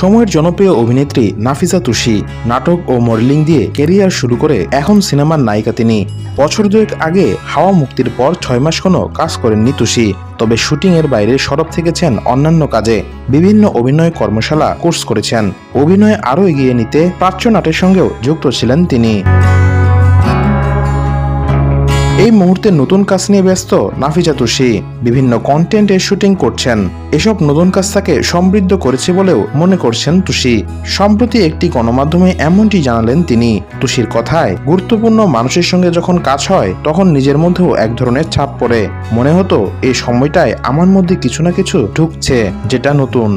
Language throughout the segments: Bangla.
সময়ের জনপ্রিয় অভিনেত্রী নাফিসা তুষি নাটক ও মডেলিং দিয়ে কেরিয়ার শুরু করে এখন সিনেমার নায়িকা তিনি। বছর দুয়েক আগে হাওয়া মুক্তির পর ছয় মাস কোনো কাজ করেননি তুষি তবে শুটিং এর বাইরে সরব থেকেছেন অন্যান্য কাজে। বিভিন্ন অভিনয় কর্মশালা, কোর্স করেছেন। অভিনয় আরও এগিয়ে নিতে প্রাচ্য নাটের সঙ্গেও যুক্ত ছিলেন তিনি। এই মুহূর্তে নতুন কাজ নিয়ে ব্যস্ত নাফিজা তুষি বিভিন্ন কন্টেন্টের শুটিং করছেন। এসব নতুন কাজ তাকে সমৃদ্ধ করেছে বলেও মনে করছেন তুষি সম্প্রতি একটি গণমাধ্যমে এমনটি জানালেন তিনি। তুষির কথায়, গুরুত্বপূর্ণ মানুষের সঙ্গে যখন কাজ হয়, তখন নিজের মধ্যেও এক ধরনের ছাপ পড়ে। মনে হতো, এই সময়টায় আমার মধ্যে কিছু না কিছু ঢুকছে, যেটা নতুন।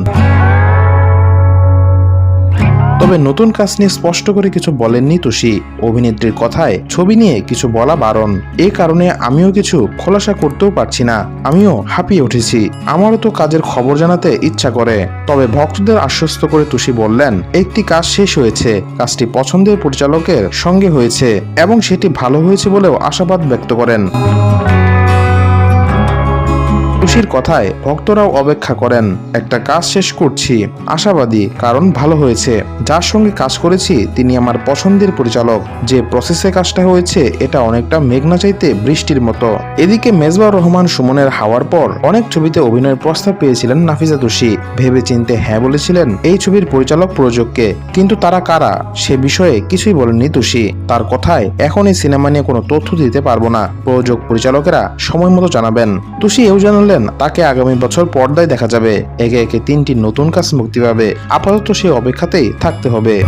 তবে নতুন কাজ নিয়ে স্পষ্ট করে কিছু বলেননি তুষি। অভিনেত্রীর কথায় ছবি নিয়ে কিছু বলা বারণ। এ কারণে আমিও কিছু খোলাসা করতেও পারছি না। আমিও হাঁপিয়ে উঠেছি। আমারও তো কাজের খবর জানাতে ইচ্ছা করে। তবে ভক্তদের আশ্বস্ত করে তুষি বললেন, একটি কাজ শেষ হয়েছে। কাজটি পছন্দের পরিচালকের সঙ্গে হয়েছে এবং সেটি ভালো হয়েছে বলেও আশাবাদ ব্যক্ত করেন। খুশির কথায় ভক্তরাও অপেক্ষা করেন। একটা কাজ শেষ করছি। আশাবাদী কারণ ভালো হয়েছে। যার সঙ্গে কাজ করেছি, তিনি আমার পছন্দের পরিচালক। যে প্রসেসে কাজটা হয়েছে, এটা অনেকটা মেঘনা চাইতে বৃষ্টির মতো। এদিকে মেজবা রহমান সুমনের হাওয়ার পর অনেক ছবিতে অভিনয়ের প্রস্তাব পেয়েছিলেন নাফিজা তুষি ভেবে চিনতে হ্যাঁ বলেছিলেন এই ছবির পরিচালক প্রযোজককে। কিন্তু তারা কারা, সে বিষয়ে কিছুই বলেননি তুষি তার কথায় এখন এই সিনেমা নিয়ে কোনো তথ্য দিতে পারব না। প্রযোজক পরিচালকেরা সময় মতো জানাবেন। তুষি এও জানালেন তাকে আগামী বছর পর্দায় দেখা যাবে। একে একে তিনটি নতুন কাজ মুক্তি পাবে। আপাতত সে অপেক্ষাতেই থাকতে হবে।